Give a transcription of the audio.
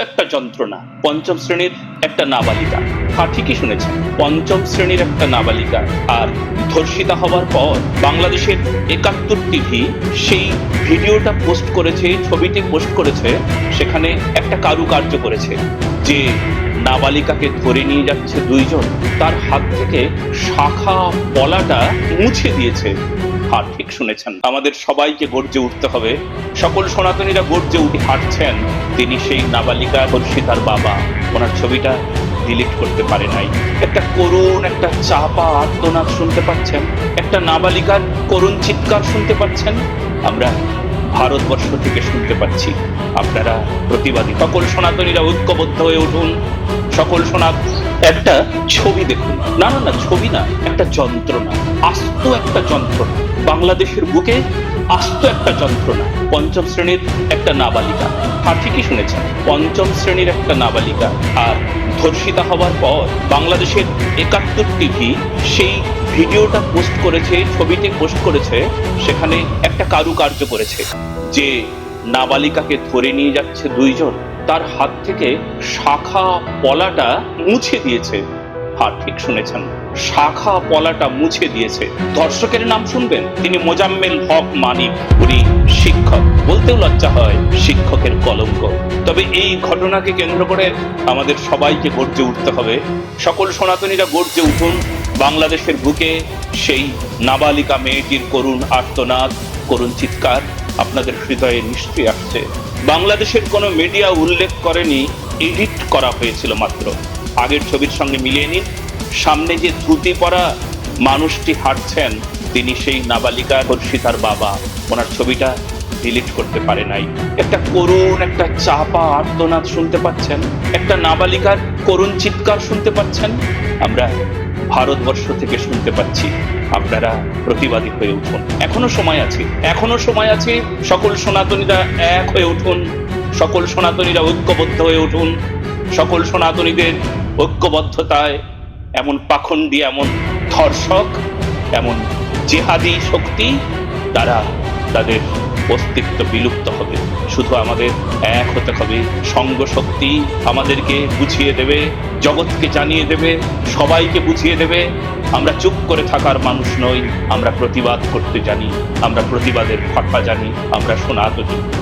একটা যন্ত্রণা, পঞ্চম শ্রেণির একটা নাবালিকা। হ্যাঁ ঠিকই শুনেছেন পঞ্চম শ্রেণির একটা নাবালিকা। আর ধর্ষিতা হওয়ার পর বাংলাদেশের একাত্তর টিভি সেই ভিডিওটা পোস্ট করেছে, ছবিটি পোস্ট করেছে, সেখানে একটা কারুকার্য করেছে যে নাবালিকাকে ধরে নিয়ে যাচ্ছে দুইজন। তার হাত থেকে শাখা পলাটা মুছে দিয়েছে। হ্যাঁ ঠিক শুনেছেন। আমাদের সবাইকে গর্জে উঠতে হবে। সকল সনাতনীরা গর্জে উঠে হাঁটছেন। তিনি সেই নাবালিকা ধর্ষিতার বাবা। ওনার ছবিটা ডিলিট করতে পারে নাই। একটা করুণ, একটা চাপা আর্তনাদ শুনতে পাচ্ছেন। একটা নাবালিকার করুণ চিৎকার শুনতে পাচ্ছেন। আমরা ভারতবর্ষ থেকে শুনতে পাচ্ছি। আপনারা প্রতিবাদী। সকল সনাতনীরা ঐক্যবদ্ধ হয়ে উঠুন। সকল সনাত একটা ছবি দেখুন। না না না, ছবি না, একটা যন্ত্রণা। আস্ত একটা যন্ত্রণা। বাংলাদেশের বুকে আস্ত একটা যন্ত্রণা। পঞ্চম শ্রেণির একটা নাবালিকা। হ্যাঁ ঠিকই শুনেছেন। পঞ্চম শ্রেণির একটা নাবালিকা। আর ধর্ষিতা হওয়ার পর বাংলাদেশের একাত্তর টিভি সেই ভিডিওটা পোস্ট করেছে, ছবিটি পোস্ট করেছে, সেখানে একটা কারুকার্য করেছে। যে নাবালিকাকে ধরে নিয়ে যাচ্ছে দুইজন তার হাত থেকে শাখা পলাটা মুছে দিয়েছে। হ্যাঁ ঠিক শুনেছেন। শাখা পলাটা মুছে দিয়েছে। দর্শকের নাম শুনবেন? তিনি মোজাম্মেল হক মানিক, উনি শিক্ষক। বলতেও লজ্জা হয়, শিক্ষকের কলঙ্ক। তবে এই ঘটনাকে কেন্দ্র করে আমাদের সবাইকে গর্জে উঠতে হবে। সকল সনাতনীরা গর্জে উঠুন। বাংলাদেশের বুকে সেই নাবালিকা মেয়েটির করুণ আর্তনাদ, করুণ চিৎকার। আপনাদের হৃদয়ে নিশ্চয়ই আসছে। বাংলাদেশের কোনো মিডিয়া উল্লেখ করেনি, এডিট করা হয়েছিল মাত্র। আগের ছবির সঙ্গে মিলিয়ে নিন, সামনে যে ধুতি পরা মানুষটি হাঁটছেন, তিনি সেই নাবালিকা ধর্ষিতার বাবা। ওনার ছবিটা ডিলিট করতে পারে নাই। একটা করুণ, একটা চাপা আর্তনাদ শুনতে পাচ্ছেন। একটা নাবালিকার করুণ চিৎকার শুনতে পাচ্ছেন। আমরা ভারতবর্ষ থেকে শুনতে পাচ্ছি। আপনারা প্রতিবাদী হয়ে উঠুন। এখনও সময় আছে। এখনও সময় আছে। সকল সনাতনীরা এক হয়ে উঠুন। সকল সনাতনীরা ঐক্যবদ্ধ হয়ে উঠুন। সকল সনাতনীদের ঐক্যবদ্ধতায় এমন পাখণ্ডী, এমন ধর্ষক, এমন জেহাদি শক্তি, তারা তাদের অস্তিত্ব বিলুপ্ত হবে। শুধু আমাদের এক হতে হবে। সঙ্গ শক্তি আমাদেরকে বুঝিয়ে দেবে, জগৎকে জানিয়ে দেবে, সবাইকে বুঝিয়ে দেবে। আমরা চুপ করে থাকার মানুষ নই, আমরা প্রতিবাদ করতে জানি, আমরা প্রতিবাদের ফাঁকা জানি, আমরা সনাতনী।